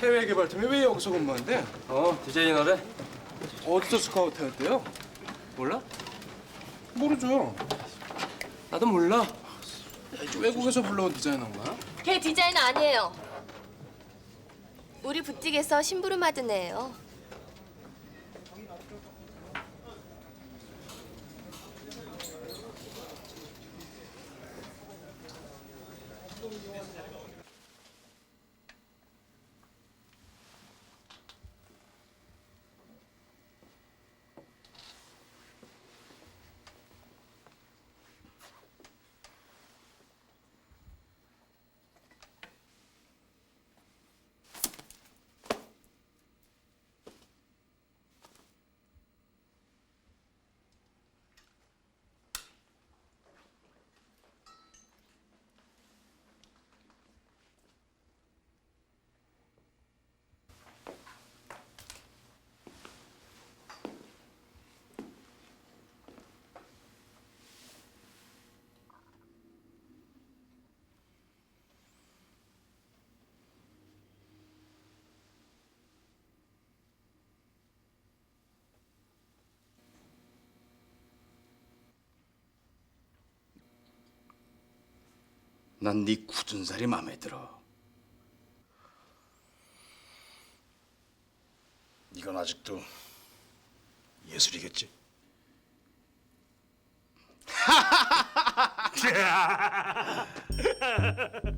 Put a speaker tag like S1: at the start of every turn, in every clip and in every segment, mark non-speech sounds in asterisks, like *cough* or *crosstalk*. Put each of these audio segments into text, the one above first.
S1: 해외 개발팀에 왜 여기서 근무한대?
S2: 어 디자이너래?
S1: 어디서 스카우트 했대요?
S2: 몰라?
S1: 모르죠.
S2: 나도 몰라.
S1: 야, 외국에서 불러온 디자이너인가?
S3: 걔 디자이너 아니에요. 우리 부틱에서 심부름 하던 애예요.
S4: 난 네 굳은 살이 마음에 들어. 이건 아직도 예술이겠지? *laughs* *laughs* *laughs*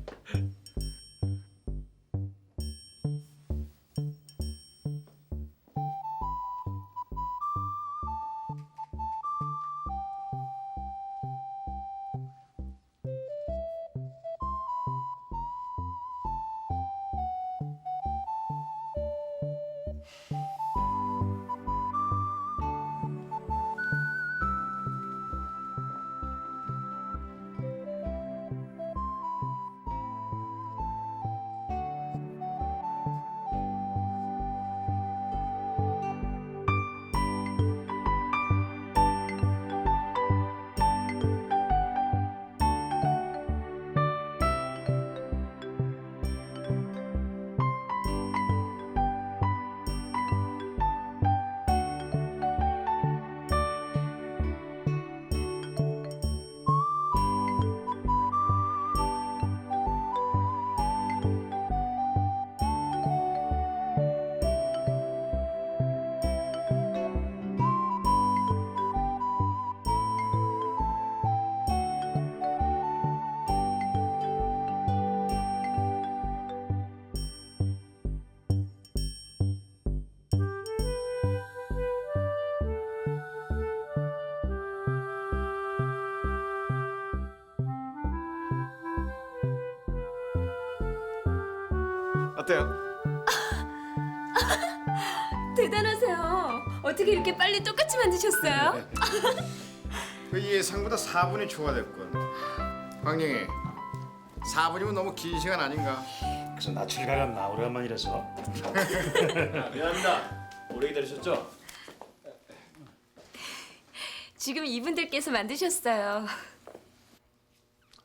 S1: 어때요? *laughs*
S3: 대단하세요. 어떻게 이렇게 빨리 똑같이 만드셨어요?
S4: 그 예상보다 4분이 초과됐군. 황영희, 4분이면 너무 긴 시간 아닌가?
S5: 그래서 낯을 가렸나 오래간만이라서
S2: 미안합니다. 오래 기다리셨죠?
S3: 지금 이분들께서 만드셨어요.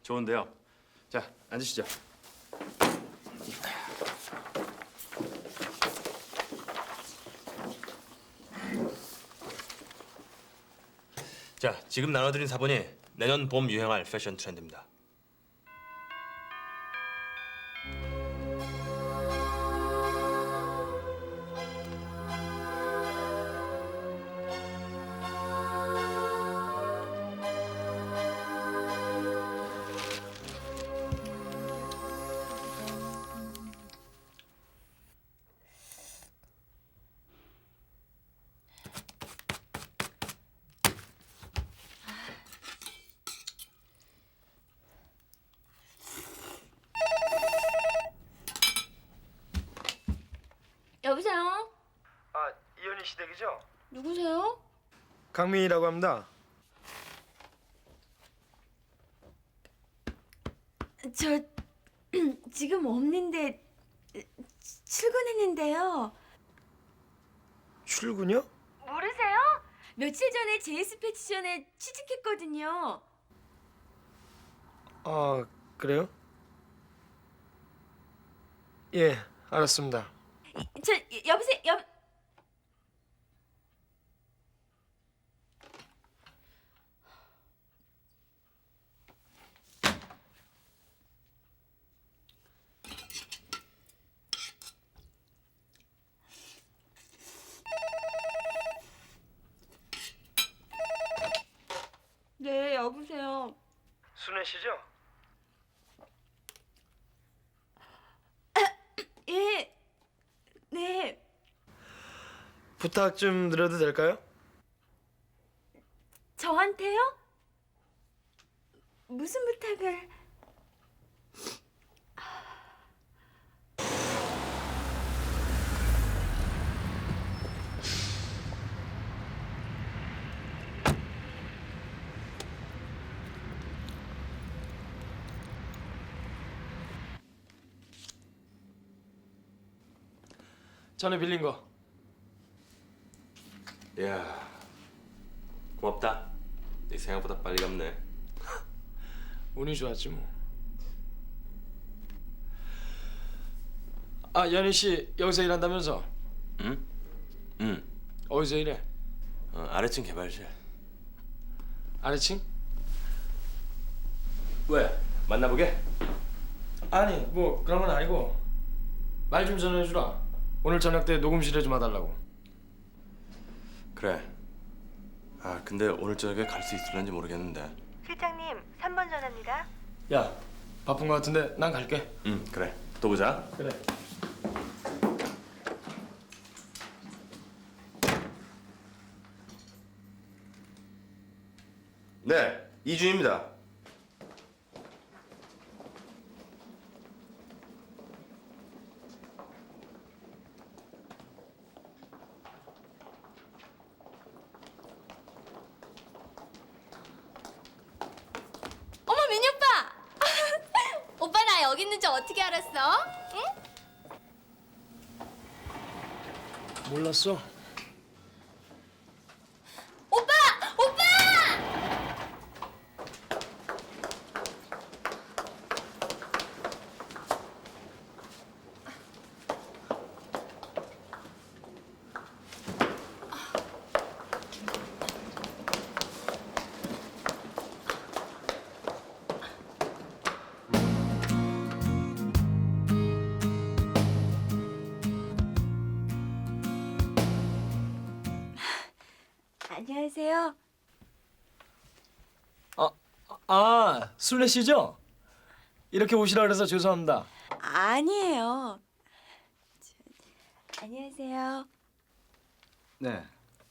S2: 좋은데요. 자 앉으시죠. 자 지금 나눠드린 사본이 내년 봄 유행할 패션 트렌드입니다.
S3: 여보세요?
S1: 아 이현희 시댁이죠?
S3: 누구세요?
S1: 강민이라고 합니다.
S6: 저 *clears throat* 지금 없는데 출근했는데요.
S1: 출근요?
S6: 모르세요? 며칠 전에 JS 패션에 취직했거든요.
S1: 아 그래요? 예 알았습니다.
S7: 저 여보세요. 여 네, 여보세요.
S6: 순애 씨죠?
S7: 예. 네.
S6: 부탁 좀 드려도 될까요?
S7: 저한테요? 무슨 부탁을?
S6: 전에 빌린 거.
S8: 이야, 고맙다. 네 생각보다 빨리 갚네.
S6: 운이 좋았지 뭐. 아 연희 씨 여기서 일한다면서?
S8: 응? 응.
S6: 어디서 일해?
S8: 어, 아래층 개발실.
S6: 아래층?
S8: 왜? 만나보게?
S6: 아니 뭐 그런 건 아니고 말 좀 전해주라. 오늘 저녁 때 녹음실에 좀 와달라고.
S8: 그래. 아 근데 오늘 저녁에 갈 수 있을런지 모르겠는데.
S7: 실장님, 3번 전화입니다.
S6: 야 바쁜 거 같은데 난 갈게.
S8: 응 그래. 또 보자.
S6: 그래.
S8: 네, 이준입니다.
S3: 어머 민희 오빠! 오빠 나 여기 있는 줄 어떻게 알았어? 응?
S6: 몰랐어. 아 순애 씨죠? 이렇게 오시라 그래서 죄송합니다.
S7: 아니에요. 저, 안녕하세요.
S9: 네,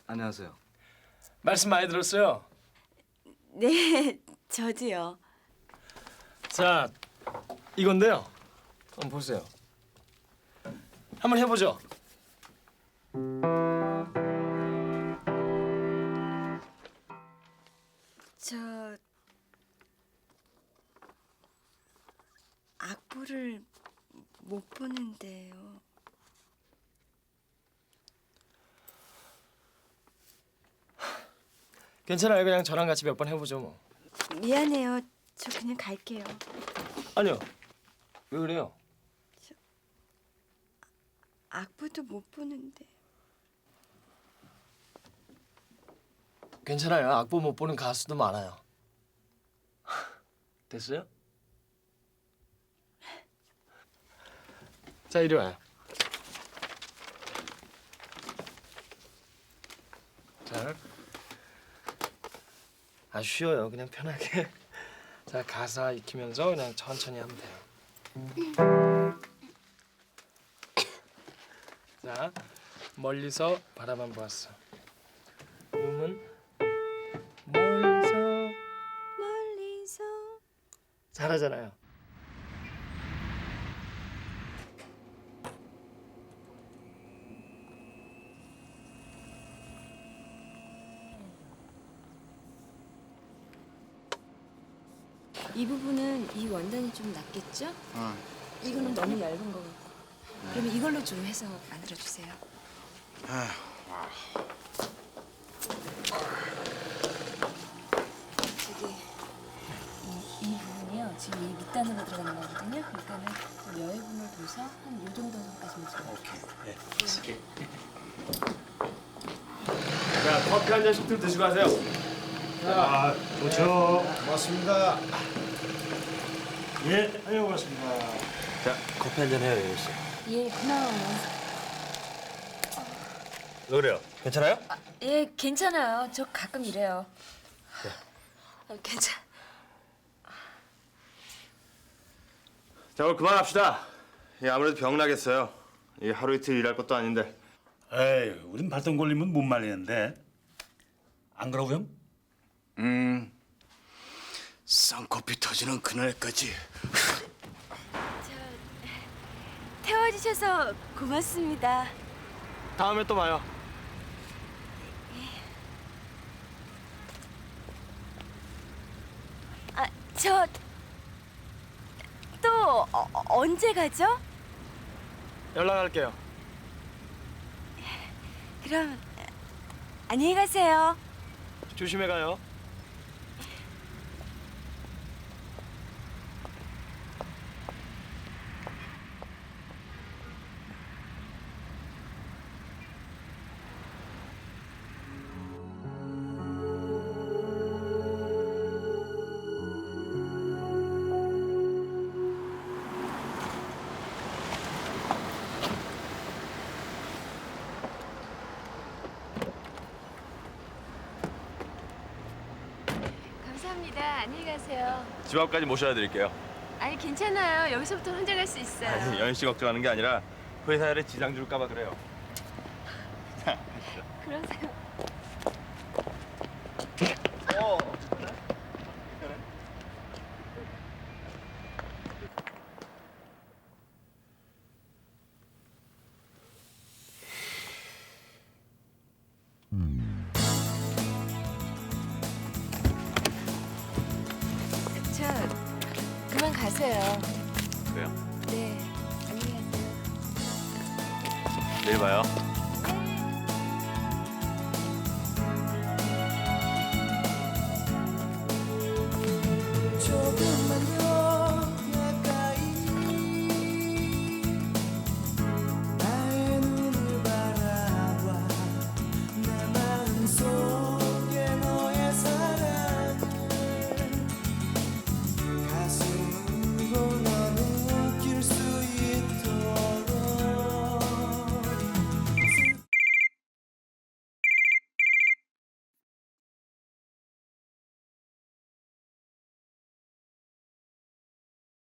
S9: 안녕하세요.
S6: 말씀 많이 들었어요.
S7: 네, 저도요.
S6: 자 이건데요. 한번 보세요. 한번 해보죠.
S7: 저 악보를 못 보는데요.
S6: 괜찮아요. 그냥 저랑 같이 몇 번 해보죠 뭐.
S7: 미안해요. 저 그냥 갈게요.
S6: 아니요. 왜 그래요?
S7: 악보도 못 보는데.
S6: 괜찮아요. 악보 못 보는 가수도 많아요. *laughs* 됐어요? 자 이리 와요. 자, 아주 쉬워요. 그냥 편하게. *laughs* 자 가사 익히면서 그냥 천천히 하면 돼요. 자 멀리서 바라만 보았어. 음은 멀리서
S7: 멀리서
S6: 잘하잖아요.
S3: 이 부분은 이 원단이 좀 낫겠죠?
S10: 어.
S3: 이거는 너무 얇은 거 같고. 그러면 이걸로 좀 해서 만들어 주세요. 저기 이, 이 부분이요. 지금 이 밑단으로 들어가는 거거든요. 그러니까는 여유분을 둬서 한 요 정도 선까지만 좀.
S10: 오케이.
S6: 자 커피 한 잔씩들 드시고 가세요.
S5: 아 좋죠.
S10: 고맙습니다.
S5: 예, 다녀오겠습니다.
S8: 자, 커피 한 잔 해요, 예은 씨.
S3: 예, 고마워요.
S8: 왜 그래요? 괜찮아요?
S3: 예, 괜찮아요. 저 가끔 이래요. 아, 괜찮.
S2: 자 오늘 그만합시다. 예, 아무래도 병 나겠어요. 이 하루 이틀 일할 것도 아닌데.
S5: 에이, 우린 발동 걸리면 못 말리는데. 안 그러고 형?
S10: 음, 쌍코피 터지는 그날까지.
S7: 태워주셔서 고맙습니다.
S6: 다음에 또 봐요.
S7: 아, 저 또 어, 언제 가죠?
S6: 연락할게요.
S7: 그럼 안녕히 가세요.
S6: 조심해 가요.
S11: 감사합니다. 안녕히 가세요.
S2: 집 앞까지 모셔다 드릴게요.
S11: 아니 괜찮아요. 여기서부터 혼자 갈 수 있어요.
S2: 아니, 연씨 걱정하는 게 아니라 회사 일에 지장 줄까 봐 그래요.
S11: 그러세요. 그만 가세요.
S2: 그래요?
S11: 네. 안녕히 가세요.
S2: 내일 봐요.